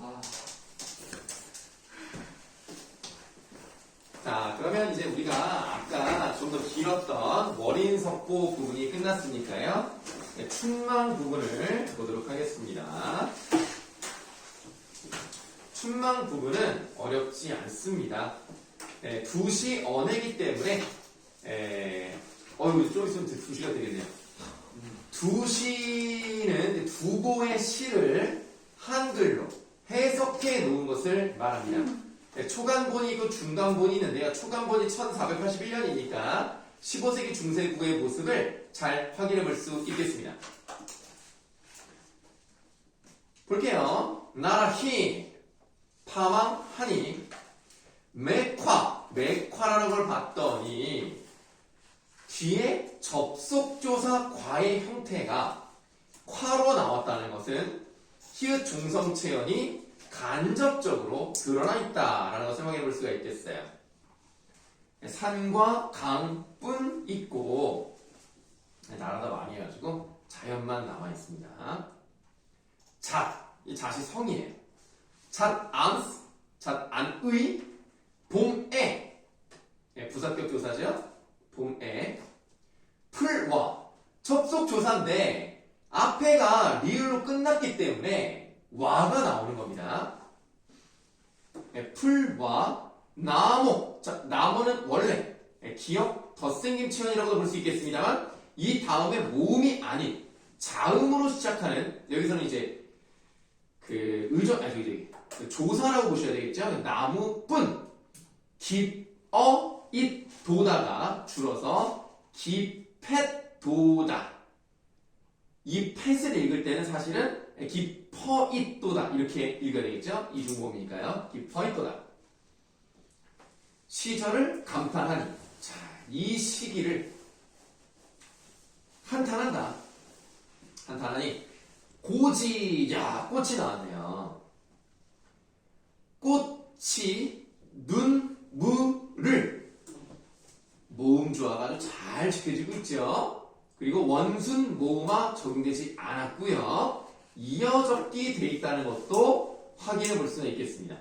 아, 자, 그러면 이제 우리가 아까 좀 더 길었던 월인석고 부분이 끝났으니까요. 네, 충망 부분을 보도록 하겠습니다. 충망 부분은 어렵지 않습니다. 네, 2시 언해기 때문에, 에, 어이구, 좀 있으면 2시가 되겠네요. 2시는 두고의 시를 한글로 해석해 놓은 것을 말합니다. 네, 초간본이 있고 중간본이 있는데요. 초간본이 1481년이니까 15세기 중세국의 모습을 잘 확인해 볼 수 있겠습니다. 볼게요. 나라히, 파망하니, 맥화, 맥화라는 걸 봤더니 뒤에 접속조사 과의 형태가 콰로 나왔다는 것은 히읗 중성 체연이 간접적으로 드러나 있다라는 것을 확인해 볼 수가 있겠어요. 산과 강뿐 있고 나라가 많이 해가지고 자연만 남아 있습니다. 잣, 이 잣이 성이에요. 잣 안스, 잣 안의, 봄에 예, 부사격 조사죠. 봄에 풀와 접속 조사인데 앞에가 리을로 끝났기 때문에 와가 나오는 겁니다. 예, 풀과 나무. 자, 나무는 원래 예, 기억 덧생김 체현이라고도 볼 수 있겠습니다만 이 다음에 모음이 아닌 자음으로 시작하는 여기서는 이제 그 의존 아니 저기 그 조사라고 보셔야 되겠죠. 나무뿐 깊어 잇 도다가 줄어서 깊팻도다. 이 팻을 읽을 때는 사실은 깊어 잇도다 이렇게 읽어야 되겠죠. 이중모음이니까요. 깊어 잇도다. 시절을 감탄하니 자, 이 시기를 한탄한다. 한탄하니 고지 야 꽃이 나왔네요. 꽃이 눈무를 모음 조화가 아주 잘 지켜지고 있죠. 그리고 원순 모음화 적용되지 않았고요. 이어적기 돼 있다는 것도 확인해 볼 수가 있겠습니다.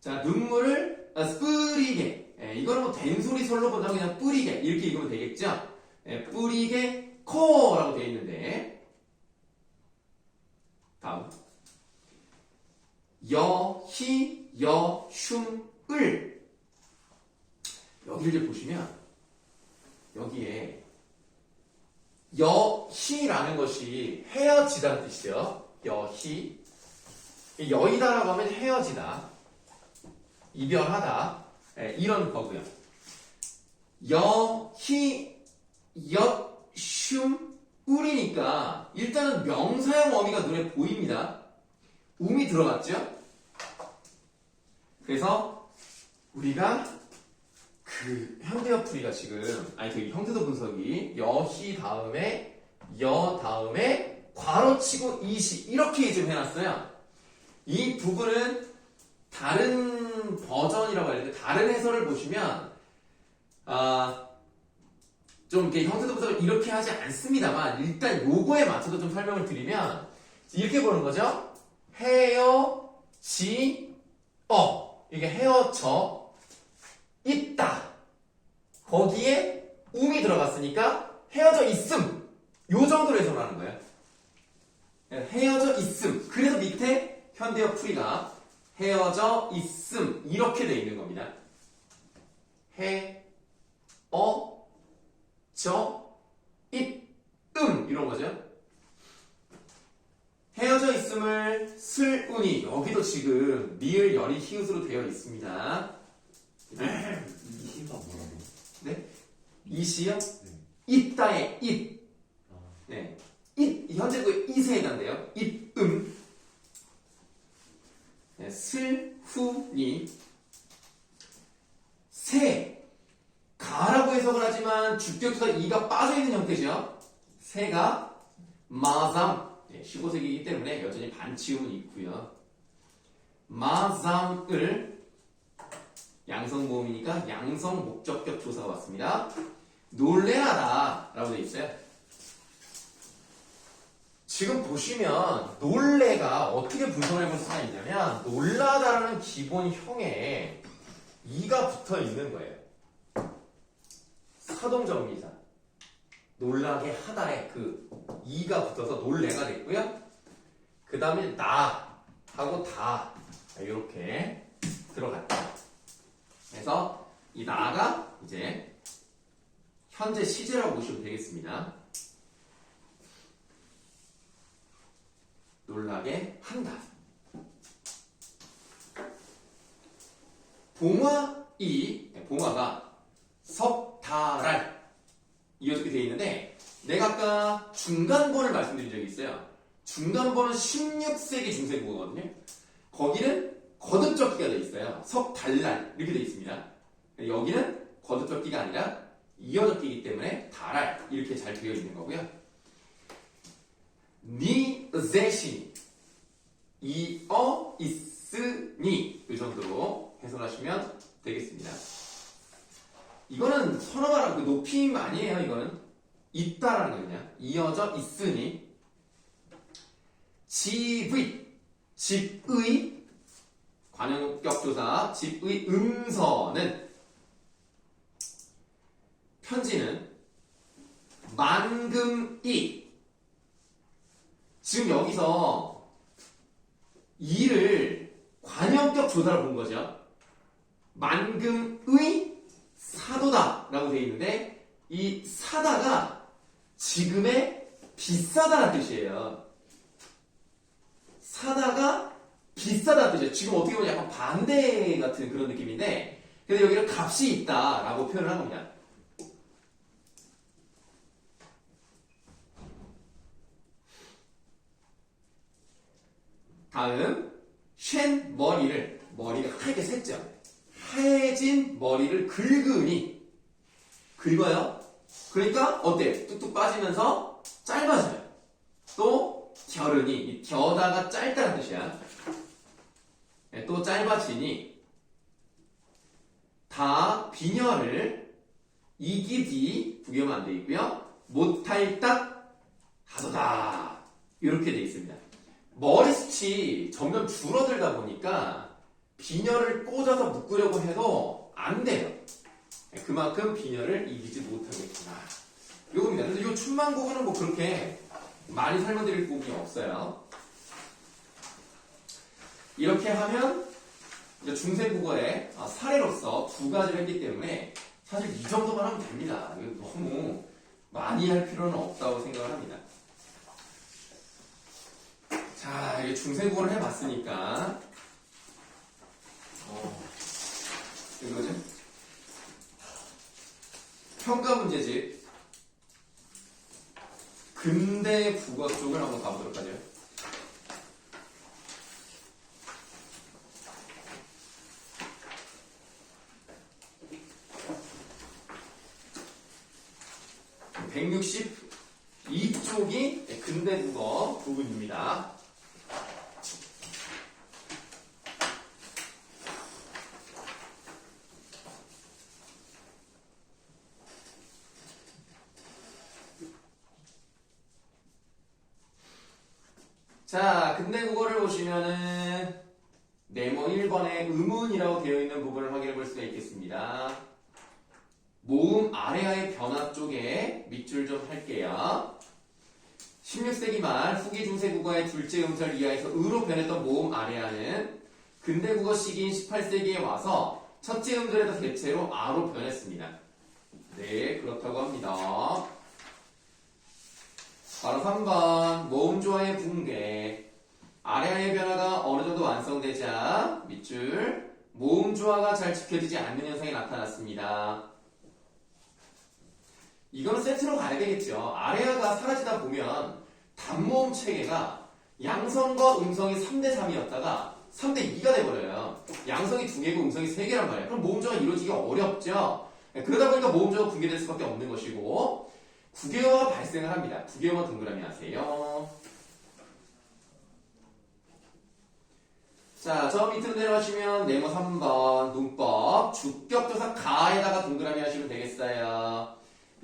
자, 눈물을 아, 뿌리게. 예, 이거는 뭐 된소리 설로 본다면 그냥 뿌리게 이렇게 읽으면 되겠죠. 예, 뿌리게 코라고 되어 있는데 다음 여희 여흉 을 여기를 이제 보시면 여기에 여희라는 것이 헤어지다는 뜻이죠. 여희 이 여의다라고 하면 헤어지다, 이별하다 예, 이런 거고요. 여희 여흉 을이니까 일단은 명사형 어미가 눈에 보입니다. um이 들어갔죠? 그래서 우리가 그 현대어 풀이가 지금 아니 그 형태도 분석이 여희 다음에 여 다음에 괄호 치고 이시 이렇게 지금 해놨어요. 이 부분은 다른 버전이라고 해야 되나 다른 해설을 보시면 아, 좀 이렇게 형태도 분석을 이렇게 하지 않습니다만 일단 요거에 맞춰서 좀 설명을 드리면 이렇게 보는 거죠. 헤어지 어 이게 헤어져 있다. 거기에 um이 들어갔으니까 헤어져 있음. 요 정도로 해석하는 거예요. 헤어져 있음. 그래서 밑에 현대어 풀이가 헤어져 있음 이렇게 돼 있는 겁니다. 해, 어, 저, 잇, 음 이런 거죠. 헤어져 있음을 슬, 운이 여기도 지금 리을, 열이, 히읗으로 되어 있습니다. 이 시가 뭐라고? 네? 이시요? 네. 있다의 잇. 아, 네. 잇, 현재 그 이세 해당돼요. 잇, 음. 네, 슬, 후, 니. 새. 가라고 해석을 하지만 주격수가 이가 빠져있는 형태죠. 새가 마잠. 네, 15세기이기 때문에 여전히 반치음은 있고요. 마잠을 양성 모음이니까 양성 목적격 조사가 왔습니다. 놀래하다 라고 되어 있어요. 지금 보시면 놀래가 어떻게 분석을 해볼 수가 있냐면 놀라다라는 기본 형에 이가 붙어 있는 거예요. 사동정미사. 놀라게 하다에 그 이가 붙어서 놀래가 됐고요. 그 다음에 나 하고 다 이렇게 들어갔다. 그래서 이 나가 이제 현재 시제라고 보시면 되겠습니다. 놀라게 한다. 봉화이 네, 봉화가 석달알 이어지게 되어 있는데 내가 아까 중간본을 말씀드린 적이 있어요. 중간본은 16세기 중세국어거든요. 거기는 거듭적기가 되어 있어요. 석달날 이렇게 되어 있습니다. 여기는 거듭적기가 아니라 이어적기이기 때문에 달알 이렇게 잘 되어 있는 거고요. 니 제시 이어 있으니 이 정도로 해석하시면 되겠습니다. 이거는 말하는 그 높임 아니에요. 이거는 있다라는 거냐. 이어져 있으니 집의 집의 관용격 조사 집의 음서는 편지는 만금이 지금 여기서 이를 관용격 조사를 본 거죠. 만금의 사도다 라고 되어 있는데 이 사다가 지금의 비싸다라는 뜻이에요. 사다가 비싸다는 뜻이에요. 지금 어떻게 보면 약간 반대 같은 그런 느낌인데 근데 여기는 값이 있다라고 표현을 한 겁니다. 다음 쉔 머리를 머리가 하얗게 샜죠. 하얘진 머리를 긁으니 긁어요. 그러니까 어때? 뚝뚝 빠지면서 짧아져요. 또 결은이 이 겨다가 짧다는 뜻이야. 네, 또 짧아지니 다 빈혈을 이기디 부겸 안돼 있고요. 못할 딱 하도다 이렇게 돼 있습니다. 머리숱이 점점 줄어들다 보니까 빈혈을 꽂아서 묶으려고 해도 안 돼요. 그만큼 빈혈을 이기지 못하겠구나. 요겁니다. 그래서 요 춘만고구는 뭐 그렇게 많이 설명드릴 부분이 없어요. 이렇게 하면 중세국어의 아, 사례로서 두 가지를 했기 때문에 사실 이 정도만 하면 됩니다. 너무 많이 할 필요는 없다고 생각을 합니다. 자, 이게 중세국어를 해봤으니까, 어, 이거죠? 평가 문제집, 근대 국어 쪽을 한번 가보도록 하죠. (162쪽이) 근대 국어 부분입니다. 자, 근대 국어를 보시면은 네모 1번에 의문이라고 되어 있는 부분을 확인해 볼 수가 있겠습니다. 모음 아래하의 변화 쪽에 밑줄 좀 할게요. 16세기 말 후기 중세 국어의 둘째 음절 이하에서 의로 변했던 모음 아래하는 근대 국어 시기인 18세기에 와서 첫째 음절에서 대체로 아로 변했습니다. 네, 그렇다고 합니다. 바로 3번 모음 조화의 붕괴 아래하의 변화가 어느 정도 완성되자 밑줄 모음 조화가 잘 지켜지지 않는 현상이 나타났습니다. 이거는 세트로 가야 되겠죠. 아래아가 사라지다 보면 단모음 체계가 양성과 음성이 3대 3이었다가 3대 2가 돼버려요. 양성이 2개고 음성이 3개란 말이에요. 그럼 모음조가 이루어지기 어렵죠. 그러다 보니까 모음조가 붕괴될 수밖에 없는 것이고 구개어가 발생을 합니다. 구개어만 동그라미 하세요. 자, 저 밑으로 내려가시면 네모 3번 문법 주격조사 가에다가 동그라미 하시면 되겠어요.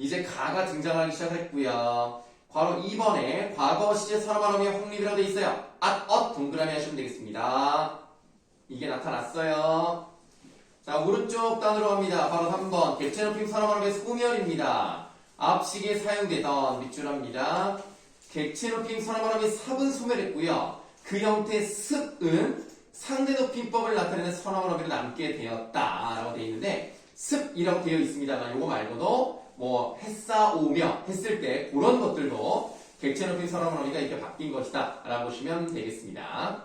이제 가가 등장하기 시작했고요. 바로 2번에 과거 시제 사람한음의 확립이라고 돼 있어요. at, 엇 동그라미 하시면 되겠습니다. 이게 나타났어요. 자, 오른쪽 단으로 갑니다. 바로 3번. 객체 높임 선어만업의 소멸입니다. 앞식에 사용되던 밑줄합니다. 객체 높임 선어만업이 삽은 소멸했고요. 그 형태의 습은 상대 높임법을 나타내는 선어만업이 남게 되었다라고 되어 있는데 습이라고 되어 있습니다만 이거 말고도 뭐 했사오며 했을 때 그런 것들도 객체 높임 선어만업이가 이렇게 바뀐 것이다 라고 보시면 되겠습니다.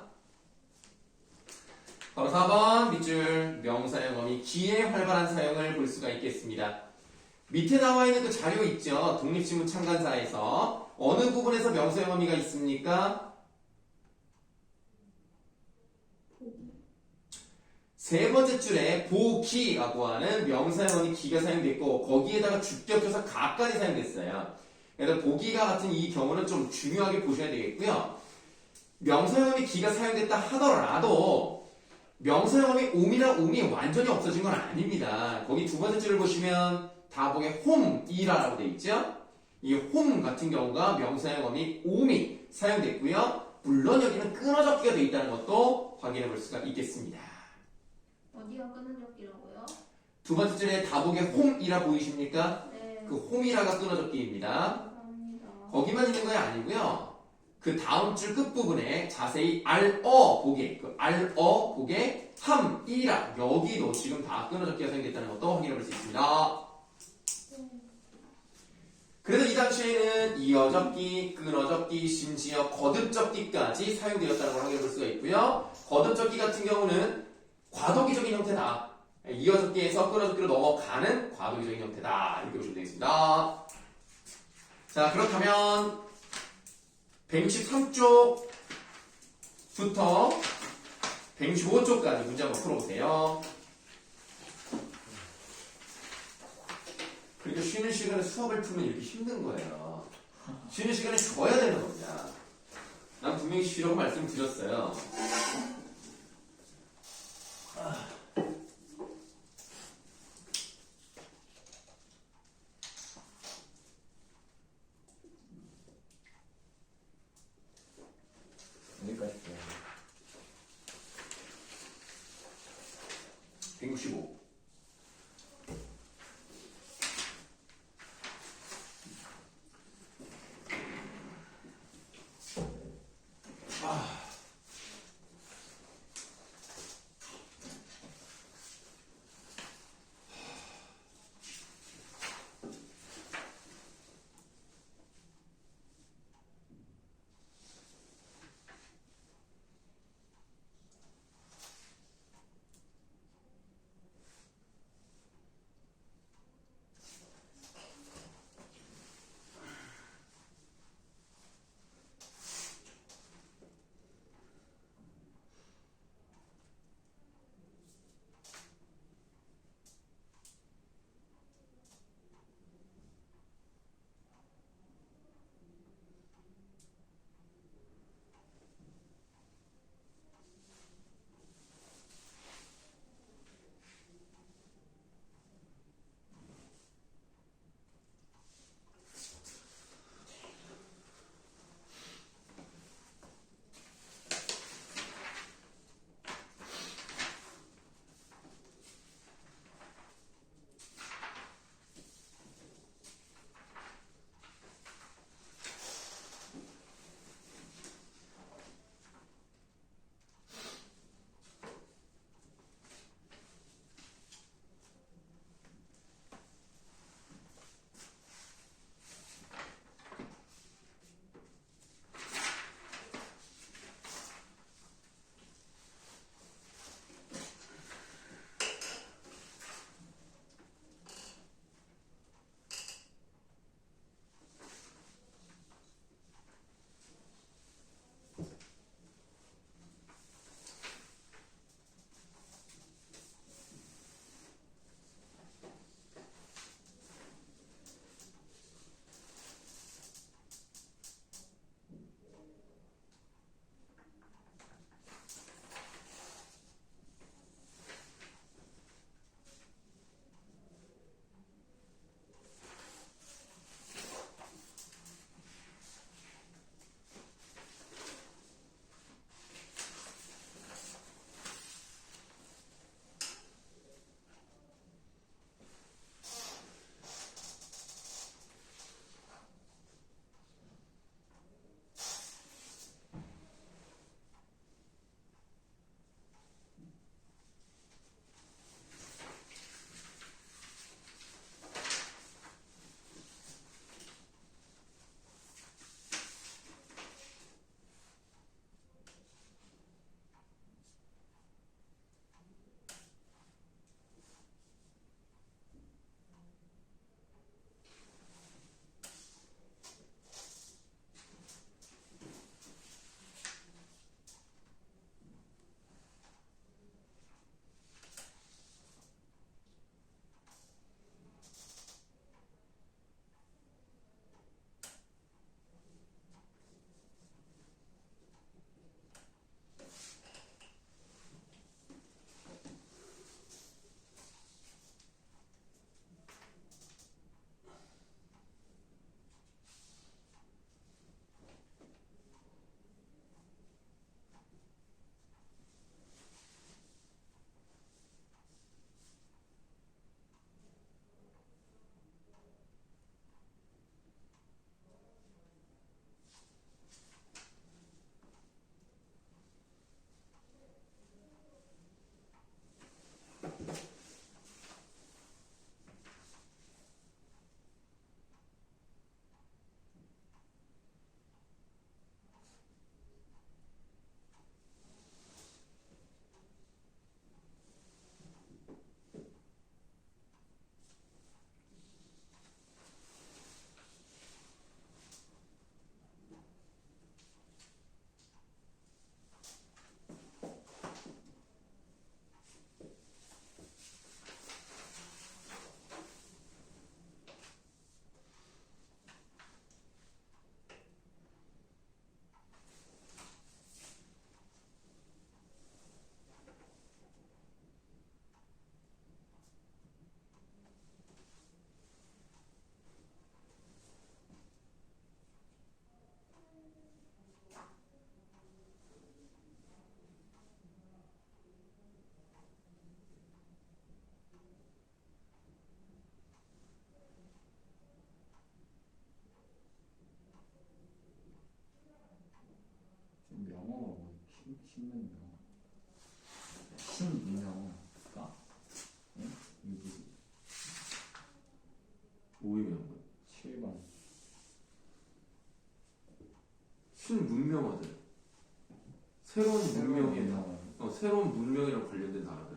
바로 4번 밑줄 명사형 어미 기의 활발한 사용을 볼 수가 있겠습니다. 밑에 나와 있는 그 자료 있죠? 독립신문 참관사에서 어느 부분에서 명사형 어미가 있습니까? 세 번째 줄에 보기라고 하는 명사형 어미 기가 사용됐고 거기에다가 주격조사 가까지 사용됐어요. 그래서 보기가 같은 이 경우는 좀 중요하게 보셔야 되겠고요. 명사형 어미 기가 사용됐다 하더라도 명사형이 옴이나 옴이 완전히 없어진 건 아닙니다. 거기 두 번째 줄을 보시면 다복에 홈이라고 돼 있죠? 이 홈 같은 경우가 명사형이 옴이 사용됐고요. 물론 여기는 끊어적기가 돼 있다는 것도 확인해 볼 수가 있겠습니다. 어디가 끊어졌기라고요? 두 번째 줄에 다복에 홈이라 보이십니까? 네. 그 홈이라가 끊어적기입니다. 감사합니다. 거기만 있는 거 아니고요. 그 다음 줄 끝부분에 자세히 알어 보게, 그 알어 보게 함이라 여기도 지금 다 끊어적기가 생겼다는 것도 확인해 볼 수 있습니다. 그래서 이 당시에는 이어적기, 끊어적기, 심지어 거듭적기까지 사용되었다는 걸 확인해 볼 수가 있고요. 거듭적기 같은 경우는 과도기적인 형태다. 이어적기에서 끊어적기로 넘어가는 과도기적인 형태다. 이렇게 보시면 되겠습니다. 자, 그렇다면 163쪽부터 165쪽까지 문제 한번 풀어보세요. 그러니까 쉬는 시간에 수업을 풀면 이렇게 힘든 거예요. 쉬는 시간에 쉬어야 되는 겁니다. 난 분명히 쉬라고 말씀드렸어요. 어 신문요. 신문요. 까? 예? 유부. 5위가 나온 거야? 7번. 신문명하잖아. 새로운 문명이에요. 어, 새로운 문명이랑 관련된 단어들.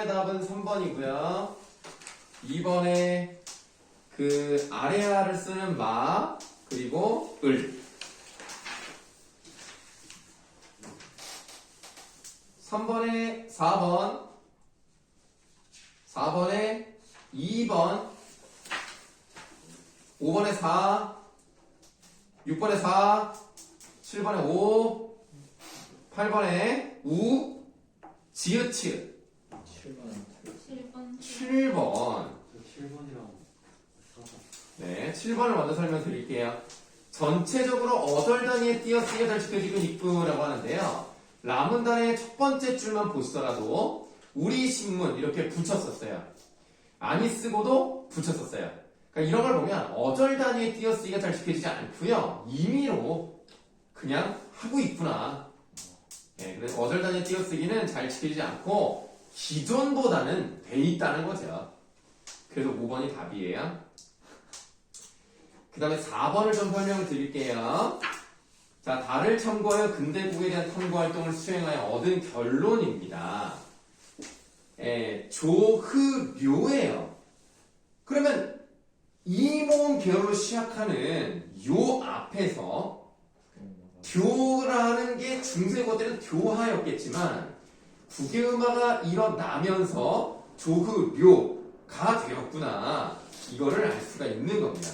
1번의 답은 3번이고요. 2번에 그 아래아를 쓰는 마 그리고 을 3번에 4번 4번에 2번 5번에 4 6번에 4 7번에 5 8번에 우 지읒 치읒 7번 7번 7번 7번이랑 써봐 네, 7번을 먼저 설명드릴게요. 전체적으로 어덜 단위의 띄어쓰기가 잘 지켜지고 있구라고 하는데요. 라문단의 첫 번째 줄만 보시더라도 우리 신문 이렇게 붙였었어요. 아니 쓰고도 붙였었어요. 그러니까 이런 걸 보면 어절 단위의 띄어쓰기가 잘 지켜지지 않고요. 임의로 그냥 하고 있구나. 네, 그래서 어절 단위의 띄어쓰기는 잘 지켜지지 않고 기존보다는 돼 있다는 거죠. 그래서 5번이 답이에요. 그 다음에 4번을 좀 설명을 드릴게요. 자, 달을 참고하여 근대국에 대한 탐구 활동을 수행하여 얻은 결론입니다. 예, 조흐묘예요. 그러면 이 모음 계열로 시작하는 요 앞에서 교라는 게 중세고 때는 교하였겠지만 국외음화가 일어나면서 조흐묘가 되었구나. 이거를 알 수가 있는 겁니다.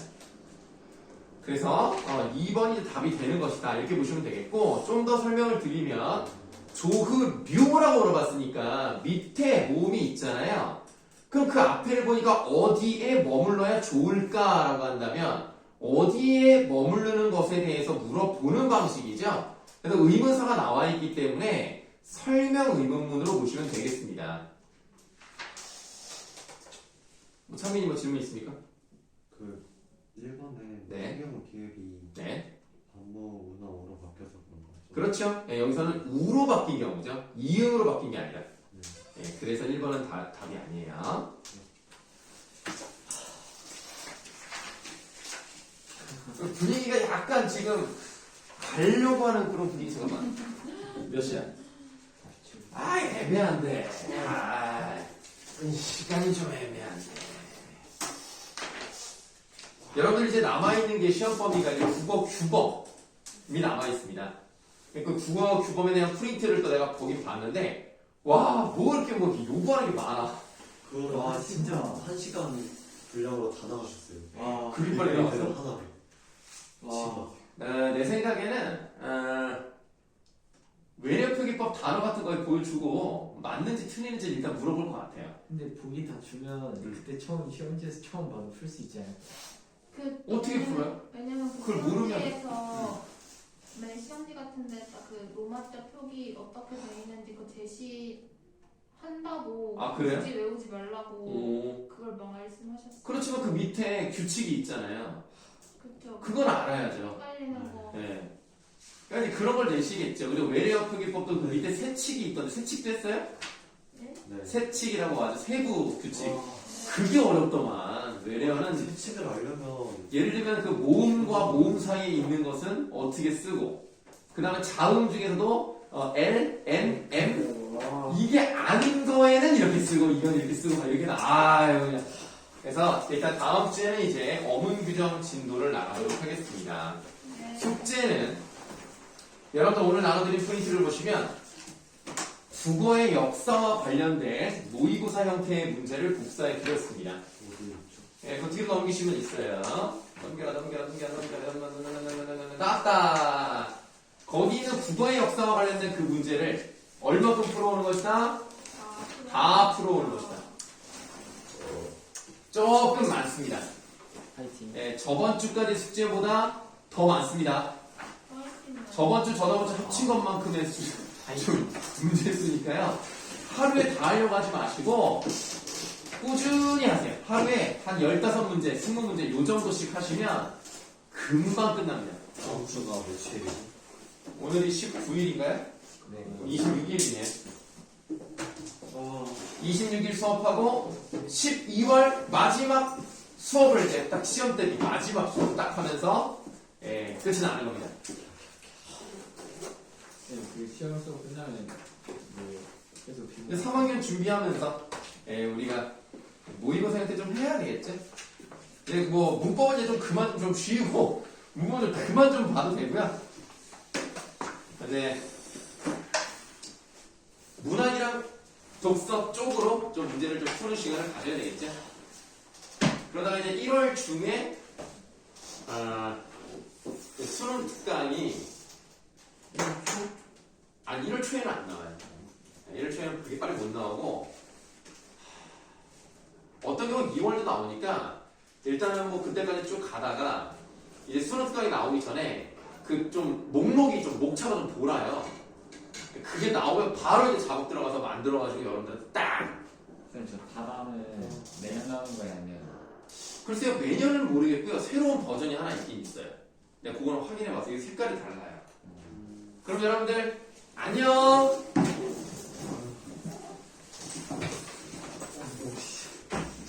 그래서 어, 2번이 답이 되는 것이다 이렇게 보시면 되겠고 좀 더 설명을 드리면 조흐묘라고 물어봤으니까 밑에 모음이 있잖아요 그럼 그 앞에를 보니까 어디에 머물러야 좋을까라고 한다면 어디에 머무르는 것에 대해서 물어보는 방식이죠 그래서 의문사가 나와 있기 때문에 설명 의문문으로 보시면 되겠습니다 뭐 창민이 뭐 질문 있습니까? 그 1번에 네. 수경 기획이 네. 반모 문화어로 바뀌어서 그런 거죠. 그렇죠. 예, 여기서는 우로 바뀐 경우죠. 이응으로 바뀐 게 아니라. 네. 예, 그래서 1번은 다, 답이 아니에요. 분위기가 약간 지금 가려고 하는 그런 분위기 잠깐만. 몇 시야? 아 애매한데. 아, 시간이 좀 애매한데. 여러분들 이제 남아있는 게 시험 범위가 이제 국어 규범이 남아있습니다. 그 국어 규범에 대한 프린트를 또 내가 보긴 봤는데, 와, 뭐 이렇게 뭐 이렇게 요구하는 게 많아. 그거를 와, 한 진짜. 한 시간 분량으로 다 나가셨어요. 와, 그림 빨리 나왔어. 하나를. 와, 어, 내 생각에는, 어, 외래표기법 단어 같은 걸 보여주고, 맞는지 틀리는지 일단 물어볼 것 같아요. 근데 보기 다 주면 그때 처음 시험지에서 처음 봐도 풀 수 있지 않을까? 그 어떻게 왜냐면- 풀어요? 왜냐면 그 그걸 모르면- 시험지에서 매 시험지 같은데 딱그 로마자 표기 어떻게 돼 있는지 그 제시 한다고 아, 그래요? 굳이 외우지 말라고 오. 그걸 말씀하셨어요. 그렇지만 그 밑에 규칙이 있잖아요. 그렇죠. 그건 알아야죠. 헷갈리는 거. 네. 그러니까 이제 그런 걸 내시겠죠. 그리고 외래어 표기법도 그 밑에 세칙이 있던데, 세칙도 했어요? 네? 네. 세칙이라고 아주 세부 규칙. 와, 그게 어렵더만. 외래어는 실칙을 알려면 예를 들면 그 모음과 모음 사이에 있는 것은 어떻게 쓰고, 그 다음에 자음 중에서도 어, L, N, M 와, 이게 아닌 거에는 이렇게 쓰고 이건 이렇게 쓰고 막 이렇게 아유 그냥. 그래서 일단 다음 주에는 이제 어문 규정 진도를 나가도록 하겠습니다. 네. 숙제는 여러분들 오늘 나눠드린 포인트를 보시면 국어의 역사와 관련된 모의고사 형태의 문제를 복사해 드렸습니다. 예, 그 뒤로 넘기시면 있어요. 넘겨라, 넘겨라, 넘겨라, 넘겨라, 넘겨라, 나왔다. 거기 있는 국어의 역사와 관련된 그 문제를 얼마큼 풀어오는 것이다? 다 풀어오는 것이다. 조금 많습니다. 예, 저번 주까지 숙제보다 더 많습니다. 저번 주, 저번 주 합친 것만큼의 수, 좀 문제 수니까요. 하루에 다 하려고 하지 마시고, 꾸준히 하세요. 하루에 한 15문제, 20문제 요 정도씩 하시면 금방 끝납니다. 다음 주가 며칠이죠? 오늘이 19일인가요? 네. 26일이네. 와, 26일 수업하고 12월 마지막 수업을 이제 딱 시험 대비 마지막 수업 딱 하면서 예, 끝이 나는 겁니다. 네, 그 시험 수업 끝나면 뭐 계속. 근데 3학년 준비하면서 예, 우리가 모의고사 형태 좀 해야 되겠지? 근데 뭐 문법은 이제 좀 그만 좀 쉬고 문법은 좀 그만 좀 봐도 되고요. 근데 문학이랑 독서 쪽으로 좀 문제를 좀 푸는 시간을 가져야 되겠죠? 그러다가 이제 1월 중에 아, 그 수능 특강이 1월 초? 아니 1월 초에는 안 나와요. 1월 초에는 그게 빨리 못 나오고 어떤 경우는 2월도 나오니까 일단은 뭐 그때까지 쭉 가다가 이제 수능 특강이 나오기 전에 그 좀 목록이 좀 목차가 좀 돌아요. 그게 나오면 바로 이제 작업 들어가서 만들어가지고 여러분들 딱 선생님 저 다음은 내년 나오는 거예요 아니면? 글쎄요 매년은 모르겠고요 새로운 버전이 하나 있긴 있어요. 내가 그거는 확인해봐서 이게 색깔이 달라요. 그럼 여러분들 안녕.